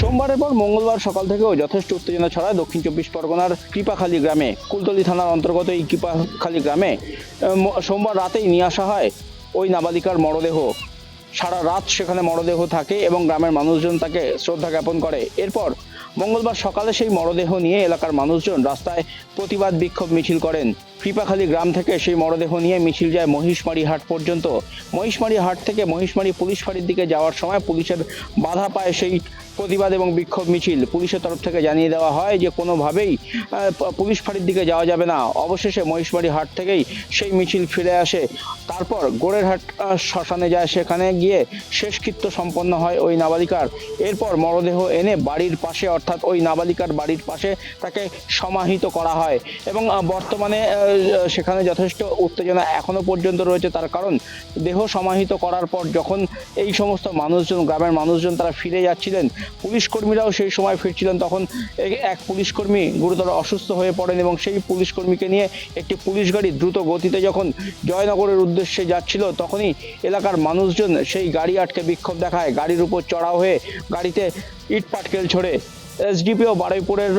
সোমবারের পর মঙ্গলবার সকাল থেকেও যথেষ্ট উত্তেজনা ছড়ায় দক্ষিণ চব্বিশ পরগনার কৃপাখালী গ্রামে। কুলতলি থানার অন্তর্গত এই কৃপাখালী গ্রামে সোমবার রাতেই নিয়ে আসা হয় ওই নাবালিকার মরদেহ। সারা রাত সেখানে মরদেহ থাকে এবং গ্রামের মানুষজন তাকে শ্রদ্ধা জ্ঞাপন করে। এরপর মঙ্গলবার সকালে সেই মরদেহ নিয়ে এলাকার মানুষজন রাস্তায় প্রতিবাদ বিক্ষোভ মিছিল করেন। কৃপাখালী গ্রাম থেকে সেই মরদেহ নিয়ে মিছিল যায় মহিষমারি হাট পর্যন্ত। মহিষমারি হাট থেকে মহিষমারি পুলিশ ফাঁড়ির দিকে যাওয়ার সময় পুলিশের বাধা পায় সেই প্রতিবাদ এবং বিক্ষোভ মিছিল। পুলিশের তরফ থেকে জানিয়ে দেওয়া হয় যে কোনোভাবেই পুলিশ ফাঁড়ির দিকে যাওয়া যাবে না। অবশেষে মহিষমারি হাট থেকেই সেই মিছিল ফিরে আসে। তারপর গোড়েরহাট আহ, শ্মশানে যায়। সেখানে গিয়ে শেষকৃত্য সম্পন্ন হয় ওই নাবালিকার। এরপর মরদেহ এনে বাড়ির পাশে অর্থাৎ ওই নাবালিকার বাড়ির পাশে তাকে সমাহিত করা হয়। এবং বর্তমানে সেখানে যথেষ্ট উত্তেজনা এখনও পর্যন্ত রয়েছে। তার কারণ দেহ সমাহিত করার পর যখন এই সমস্ত মানুষজন, গ্রামের মানুষজন তারা ফিরে যাচ্ছিলেন পুলিশ কর্মীরাও সেই সময় ফিরছিলেন, তখন এক পুলিশ কর্মী গুরুতর অসুস্থ হয়ে পড়েন এবং সেই পুলিশ কর্মীকে নিয়ে একটি পুলিশ গাড়ি দ্রুত গতিতে যখন জয়নগরের উদ্দেশ্যে যাচ্ছিল, তখনই এলাকার মানুষজন সেই গাড়ি আটকে বিক্ষোভ দেখায়। গাড়ির উপর চড়াও হয়ে গাড়িতে ইট পাটকেল ছড়ে এসডিপিও বারুইপুরের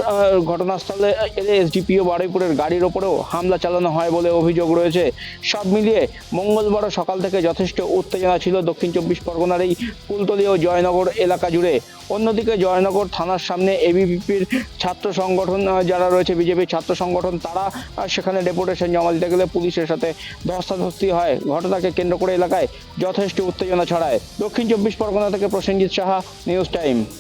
ঘটনাস্থলে এলে এসডিপিও বারুইপুরের গাড়ির ওপরেও হামলা চালানো হয় বলে অভিযোগ রয়েছে। সব মিলিয়ে মঙ্গলবার সকাল থেকে যথেষ্ট উত্তেজনা ছিল দক্ষিণ চব্বিশ পরগনার এই কুলতলি ও জয়নগর এলাকা জুড়ে। অন্যদিকে জয়নগর থানার সামনে এবিভিপির ছাত্র সংগঠন যারা রয়েছে বিজেপির ছাত্র সংগঠন, তারা সেখানে ডেপুটেশন জমা দিতে গেলে পুলিশের সাথে ধস্তাধস্তি হয়। ঘটনাকে কেন্দ্র করে এলাকায় যথেষ্ট উত্তেজনা ছড়ায়। দক্ষিণ চব্বিশ পরগনা থেকে প্রসেনজিৎ সাহা, নিউজ টাইম।